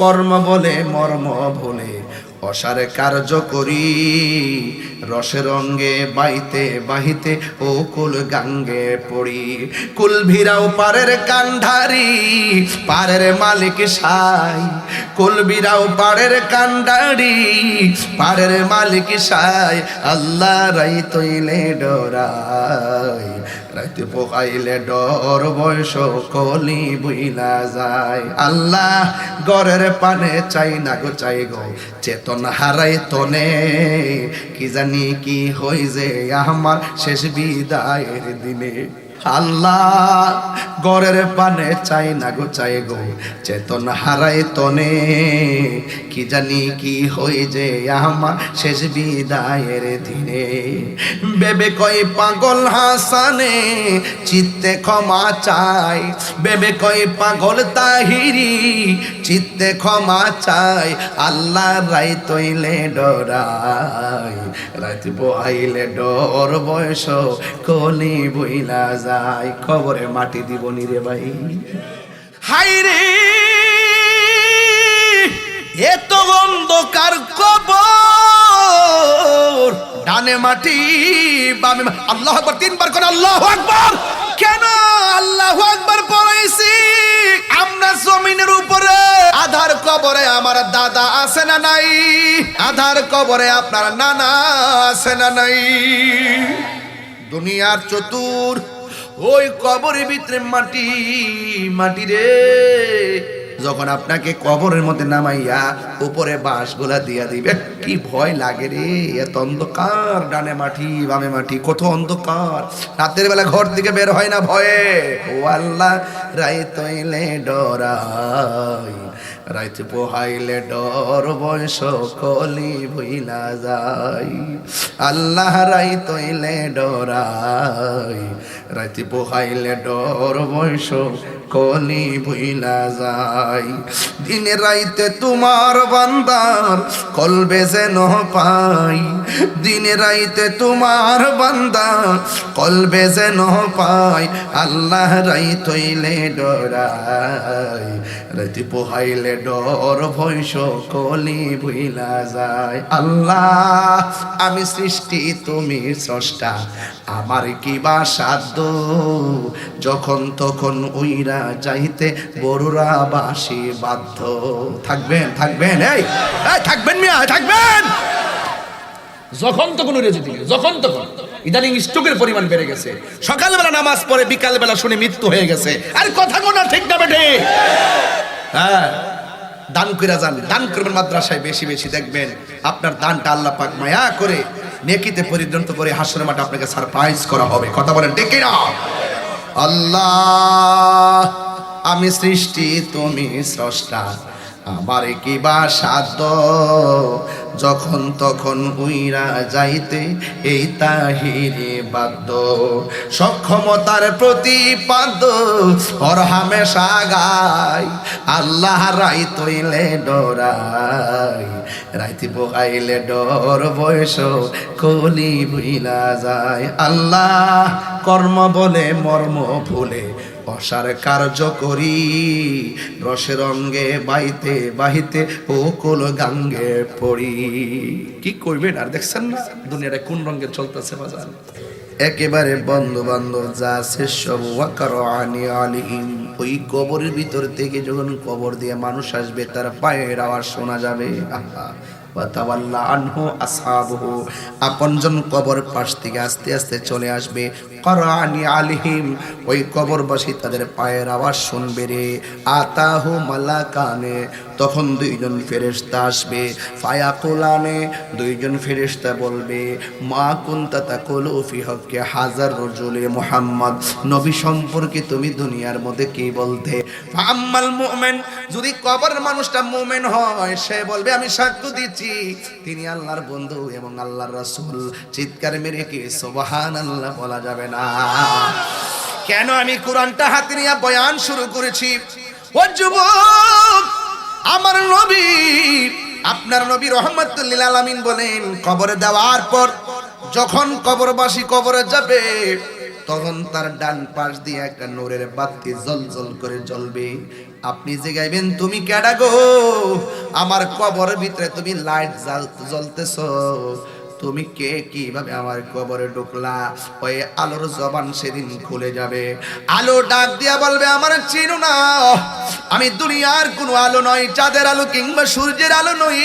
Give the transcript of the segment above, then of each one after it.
কর্ম বলে মর্ম ভুলে অসার কার্য করি। রসের রঙ্গে বাইতে বাহিতে ও কুল গাঙ্গে পড়ি। কুল ভিরাও পারের কান্ডারি পারের মালিক সাই। কুল ভিরাও পারের কান্ডারি পারের মালিক সাই। আল্লাহ রাই তৈলে ডরাই, রাইতে পোকাইলে ডর বয়স কলি বুইলা যায়। আল্লাহ গরের পানে চাই না গো, চাই গো। চেতন হারাই তনে। কি জানি কি হই যে আমার শেষ বিদায়ের দিনে। আল্লাহ গরের পানে চাই না গো, চাই গো। চেতন হারাই তনে, কি জানি কি হই যে আমার শেষ বিদায়ের দিনে। বেবে কই পাগল হাসানে, চিত্তে ক্ষমা চাই। বেবে কই পাগল তাহিরি, চিত্তে ক্ষমা চাই। আল্লাহ রাই তৈলে ডরাই রাত বহাইলে ডর বয়স কলি বইলা যায়। খবরে মাটি দিব রে ভাই। হাই রে, এত অন্ধকার কবর, ডানে মাটি, বামে আল্লাহ আকবার, তিনবার করে আল্লাহ আকবার। কেন আল্লাহ আকবার পড়াইছি? আমরা জমিনের উপরে আধার কবরে আমার দাদা আছে না নাই? আধার কবরে আপনার নানা আছে না নাই? দুনিয়ার চতুর ওই কবরের ভিতরে মাটি মাটি রে। যখন আপনাকে কবরের মধ্যে নামাইয়া উপরে বাঁশগুলা দিয়া দিবে, কি ভয় লাগে রে, এত অন্ধকার, ডানে মাটি, বামে মাটি, কত অন্ধকার। রাতের বেলা ঘর থেকে বের হয় না ভয়ে। ও আল্লাহ রাই তৈলে ডরাই। রাইতে পোহাইলে ডর বয়স কলি ভুইলা যাই। আল্লাহ রাই তৈলে ডরাই। রাইতে পোহাইলে ডর বয়স কলি ভইলা যাই। দিনে রাইতে তোমার বান্দার কলবে যেন পাই। দিনে রাইতে তোমার বান্দা কলবে যেন পাই। আল্লাহ রাই তৈলে ডরাই, রাইতে পোহাইলে ডর ভৈষ কলি ভুইলা যায় আল্লাহ, আমি সৃষ্টি, তুমি স্রষ্টা, আমার কি বা সাধ্য? যখন তখন উইরা যাইতে বড়রা বাসি বাধ্য। থাকবেন থাকবেন, এই থাকবেন মিয়া, থাকবেন। যখন তখন উড়ে যেতে যখন তখন। ইদানিং স্ট্রোকের পরিমাণ বেড়ে গেছে। সকালবেলা নামাজ পড়ে, বিকালবেলা শুনে মৃত্যু হয়ে গেছে। আর কথা কোনা ঠিক না বেটে হ্যাঁ দান করে যান, দান করবেন মাদ্রাসায় বেশি বেশি, দেখবেন আপনার দানটা আল্লাহ পাক মায়া করে, নেকিতে পরিণত করে হাসরের মাঠে আপনাকে সারপ্রাইজ করা হবে। কথা বলেন ডেকে না আল্লাহ আমি সৃষ্টি তুমি স্রষ্টা। আমার কি বা সাধ্য? যখন তখন উইরা যাইতে এই তাহিরে বাধ্য। সক্ষমতার প্রতিপাদ্য হর হামেশা গাই আল্লাহ রাই তৈলে ডরাই রাইতে পোহাইলে ডর বয়স কলি ভুইলা যায়। আল্লাহ কর্ম বলে, মর্ম ভুলে অসার কার্য করি। রসের অঙ্গে বাইতে বাহিতে ও কোল গাঙ্গে পড়ি। কি করবেন আর দেখছেন না? দুনিয়াটা কোন রঙে চলতেছে বাজার? একেবারে বন্ধু বান্ধব যা আছে সব আনি আলিহীন ওই কবরের ভিতর থেকে যখন কবর দিয়ে মানুষ আসবে, তার পায়ের আওয়াজ শোনা যাবে। আহা আনহু আপনজন কবর পাশ থেকে আস্তে আস্তে চলে আসবে। করানি আলিহিম, ওই কবরবাসী তাদের পায়ের আওয়াজ শুনবে রে। আতাহু মালাকানে, তখন দুইজন ফেরেশতা আসবে। ফায়া ফায়াকুলানে, দুইজন ফেরেশতা বলবে, মা কুনতা তাকুলু ফি হক্কে হাজার রজুলে মুহাম্মদ। নবী সম্পর্কে তুমি দুনিয়ার মধ্যে কি বলতে? আম্মাল মুমিন, যদি কবর মানুষটা মুমিন হয়, সে বলবে, আমি সাক্ষ্য দিচ্ছি। তিনি আল্লাহর বন্ধু এবং আল্লাহর রাসূল। চিৎকার মেরে কি সুবহানাল্লাহ বলা যাবে না। কেন আমি কোরআনটা হাতে নিয়ে বয়ান শুরু করেছি? ও যুবক, আমার নবী, আপনার নবী রহমতুল্লিল আলামিন বলেন, কবরে দেওয়ার পর যখন কবরবাসী কবরে যাবে, তখন তার ডান পাশ দিয়ে একটা নোরের বাতি জল জল করে জ্বলবে। আপনি যে গাইবেন তুমি কেডা গো? আমার কবরের ভিতরে তুমি লাইট জ্বলতেছ। তুমি কে? কীভাবে আমার কবরে ঢুকলা? ওই আলোর জবান সেদিন খুলে যাবে। আলো ডাক দিয়া বলবে, আমার চিনো না। আমি দুনিয়ার কোনো আলো নয় চাঁদের আলো কিংবা সূর্যের আলো নই।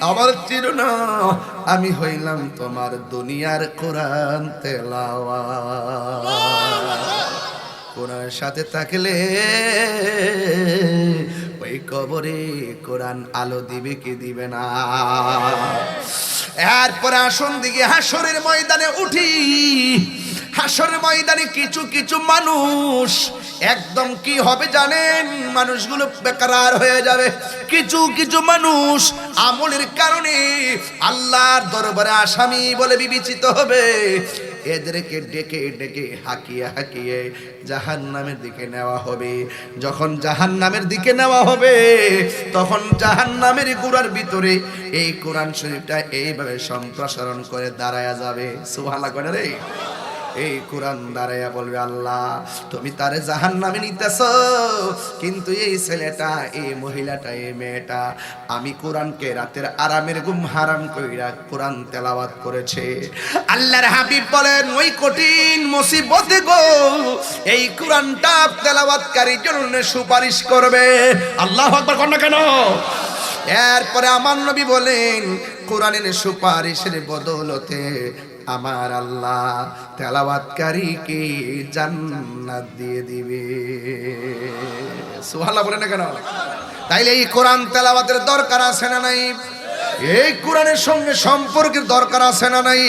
আমার চিনো না। আমি হইলাম তোমার দুনিয়ার কোরআন তেলাওয়া কোরআন সাথে থাকলে ওই কবরে কোরআন আলো দিবে কি দিবে না? এরপরে আসন দিকে হাসরের ময়দানে উঠি। হাসরের ময়দানে কিছু কিছু মানুষ, একদম কি হবে জানেন? মানুষগুলো বেকার হয়ে যাবে। কিছু কিছু মানুষ আমলের কারণে আল্লাহর দরবারে আসামি বলে বিবেচিত হবে। এদেরকে ডেকে ডেকে, হাকিয়ে হাকিয়ে জাহান নামের দিকে নেওয়া হবে। যখন জাহান নামের দিকে নেওয়া হবে, তখন জাহান নামের গুড়ার ভিতরে এই কোরআন শরীফটা এইভাবে সম্প্রসারণ করে দাঁড়ায় যাবে। সুহালা করে রে? এই কোরআন দাঁড়াইয়া বলবে, আল্লাহ, তুমি তারে জাহান নামে নিতেছ, কিন্তু এই ছেলেটা, এই মহিলাটা, এই মেয়েটা, আমি কোরআনকে রাতের আরামের ঘুম হারাম কইরা কোরআন তেলাওয়াত করেছে। আল্লাহর হাবিব বলেন, ওই কঠিন মুসিবতে গো, এই কোরআনটা তেলাওয়াতকারীর জন্য সুপারিশ করবে। আল্লাহ আকবার কর না কেন? এরপরে আমার নবী বলেন, কোরআনের সুপারিশের বদৌলতে আমার আল্লাহ তেলাবাতকারীকে জান্নাত দিয়ে দিবে? সোহাল্লা বলে না কেন? তাইলে এই কোরআন তেলাবাদের দরকার আছে না নাই? এই কোরআনের সঙ্গে সম্পর্কের দরকার আছে না নাই?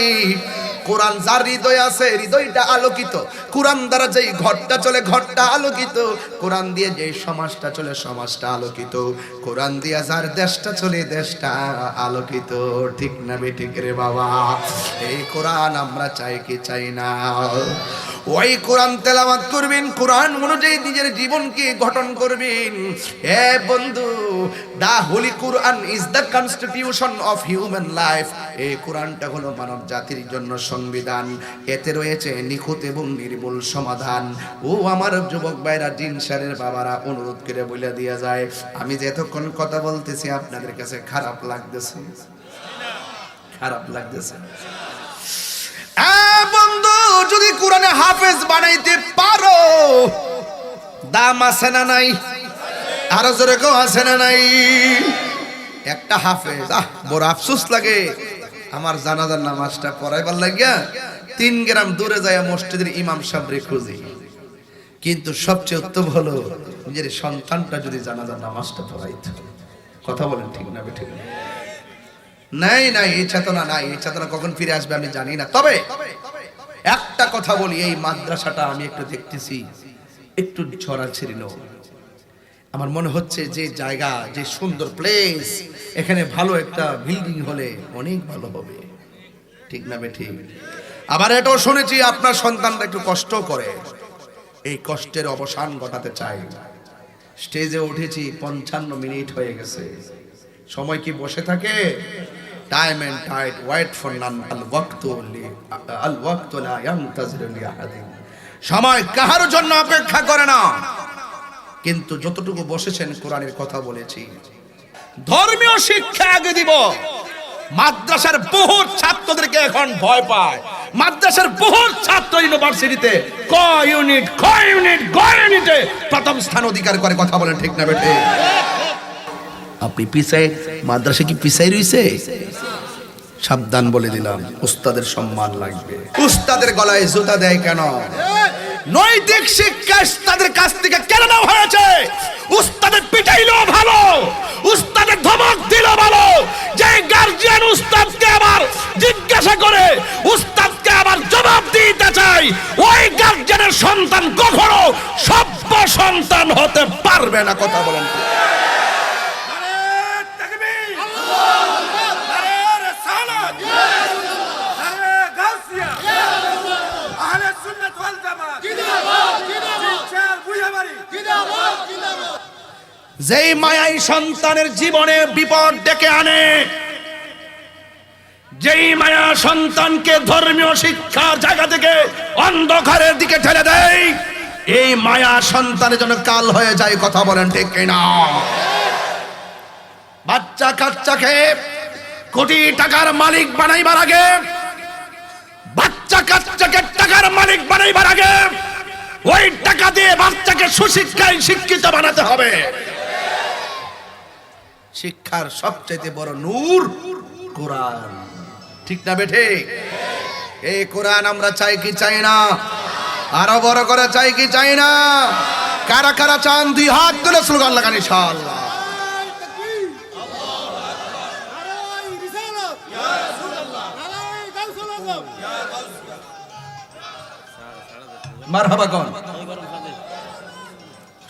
কোরআন যার হৃদয় আছে, হৃদয়টা আলোকিত। কোরআন দ্বারা যেই ঘরটা চলে, ঘরটা আলোকিত। কোরআন দিয়ে যেই সমাজটা চলে, সমাজটা আলোকিত। কোরআন দিয়ে যার দেশটা চলে, দেশটা আলোকিত। ঠিক না বে ঠিক রে বাবা? এই কোরআন আমরা চাই কি চাই না? ওই কোরআন তেলাওয়াত করবেন, কোরআন অনুযায়ী নিজের জীবনকে গঠন করবেন। এ বন্ধু, the holy Quran is the constitution of human life. এই কোরআনটা হলো মানব জাতির জন্য সংবিধান। এতে রয়েছে নিখুঁত এবং নির্মূল সমাধান। ও আমার যুবক ভাইরা, জিন সারের বাবারা, অনুরোধ করে বলে দিয়ে যায়। আমি যে এতক্ষণ কথা বলতেছি, আপনাদের কাছে খারাপ লাগতেছে। খারাপ লাগতেছে। যদি কোরআনে হাফেজ বানাইতে পারো, দাম আছে না নাই? আরও জোরে কেউ আছে না নাই? একটা হাফেজ, আহ, বড় আফসোস লাগে। আমার জানাজার নামাজটা পড়াইবার লাগিয়া তিন গ্রাম দূরে যায় মসজিদের ইমাম সাবরে খুঁজি। কিন্তু সবচেয়ে উত্তম হলো, নিজের সন্তানটা যদি জানাজার নামাজটা পড়াইতো। কথা বলেন ঠিক না ঠিক নাই নাই, এই চেতনা নাই, এই চেতনা কখন ফিরে আসবে আমি জানি না। তবে একটা কথা বলি, এই মাদ্রাসাটা আমি একটু দেখতেছি, একটু ছড়া ছিড়িল আমার মনে হচ্ছে যে জায়গা, যে সুন্দর প্লেস এখানে ভালো একটা বিল্ডিং হলে অনেক ভালো হবে। ঠিক না ঠিক আবার এটাও শুনেছি, আপনার সন্তানরা একটু কষ্ট করে। এই কষ্টের অবসান ঘটাতে চাই স্টেজে উঠেছি, পঞ্চান্ন মিনিট হয়ে গেছে। সময় কি বসে থাকে? Time and tide wait for none আল ওয়াক্তু আল ওয়াক্তু লা ইয়ানতাজিরু লি আহাদিন সময় কাহার জন্য অপেক্ষা করে না। কিন্তু যতটুকু বসেছেন কোরআনের কথা বলেছি। ধর্মীয় শিক্ষা আগে দিব। মাদ্রাসার বহু ছাত্রদেরকে এখন ভয় পায়। মাদ্রাসার বহু ছাত্র ইউনিভার্সিটিতে, ক ইউনিট ক ইউনিট, গ ইউনিটে প্রথম স্থান অধিকার করে কথা বলেন ঠিক না বেঠে? আপনি পিছায় মাদ্রাসা কি পিছাই রইছে? সাবধান বলে দিলাম, উস্তাদের সম্মান লাগবে। উস্তাদের গলায় জুতা দেয় কেন? নৈতিক শিক্ষা তাদের কাছ থেকে কেন নেওয়া হয়েছে? উস্তাদের পিটাইলো ভালো, উস্তাদের ধমক দিল ভালো। যে গার্জিয়ান উস্তাদকে আবার জিজ্ঞাসা করে, উস্তাদকে আবার জবাব দিতে চাই। ওই গার্জিয়ানের সন্তান কখনো সভ্য সন্তান হতে পারবে না, কথা বলেন। যেই মায়াই সন্তানের জীবনে বিপদ ডেকে আনে, যেই মায়া সন্তানকে ধর্মীয় শিক্ষার জায়গা থেকে অন্ধকারের দিকে ঠেলে দেয়, এই মায়া সন্তানের জন্য কাল হয়ে যায়, কথা বলেন ঠিক কিনা? বাচ্চা কাচ্চাকে কোটি টাকার মালিক বানাইবার আগে, বাচ্চা কাচ্চাকে টাকার মালিক বানাইবার আগে, ওই টাকা দিয়ে বাচ্চাকে সুশিক্ষায় শিক্ষিত বানাতে হবে। শিক্ষার সবচেয়ে বড় নূর কোরআন। ঠিক না বেঠে এই কোরআন আমরা চাই কি চাই না? আরও বড় করে চাই কি চাই না? কারা কারা চান, দুই হাত তুলে স্লোগান লাগান ইনশাআল্লাহ।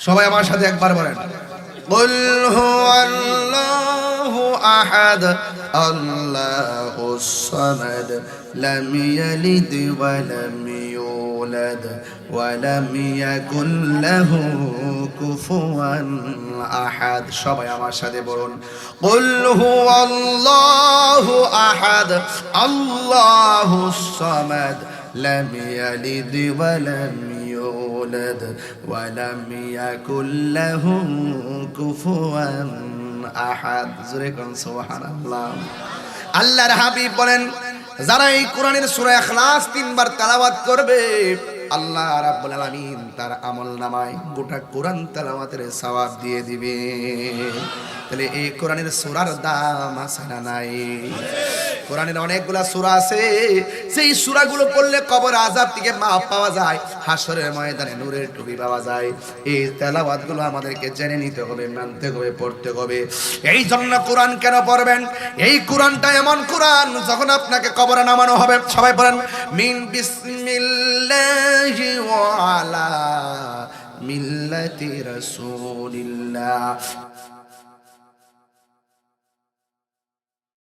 সবাই আমার সাথে একবার বলেন। قل هو الله أحد الله الصمد لم يلد ولم يولد ولم يكن له كفوا أحد সবাই আমার সাথে বলুন قل هو الله أحد الله الصمد لم يلد ولم يولد ولم يكن له كفوا আহাদ জোরে কোন সুবহানাল্লাহ আল্লাহর হাবিব বলেন যারা এই কোরআনের সূরা ইখলাস তিনবার তেলাওয়াত করবে আল্লাহ রাব্বুল আলামিন তার আমল নামায় গোটা কোরআন তেলাওয়াতের সওয়াব দিয়ে দিবে। তাহলে এই কোরআনের সূরার দাম আছে না নাই? কোরআনের অনেকগুলা সূরা আছে। সেই সূরাগুলো পড়লে কবর আযাব থেকে মাফ পাওয়া যায় হাসরের ময়দানে নূরের টুপি পাওয়া যায়। এই তেলাওয়াতগুলো আমাদেরকে জেনে নিতে হবে, মানতে হবে, পড়তে হবে। এই জন্য কোরআন কেন পড়বেন? এই কোরআনটা এমন কোরআন যখন আপনাকে কবরে নামানো হবে। সবাই পড়েন মিন الله وعلى ملة رسول الله.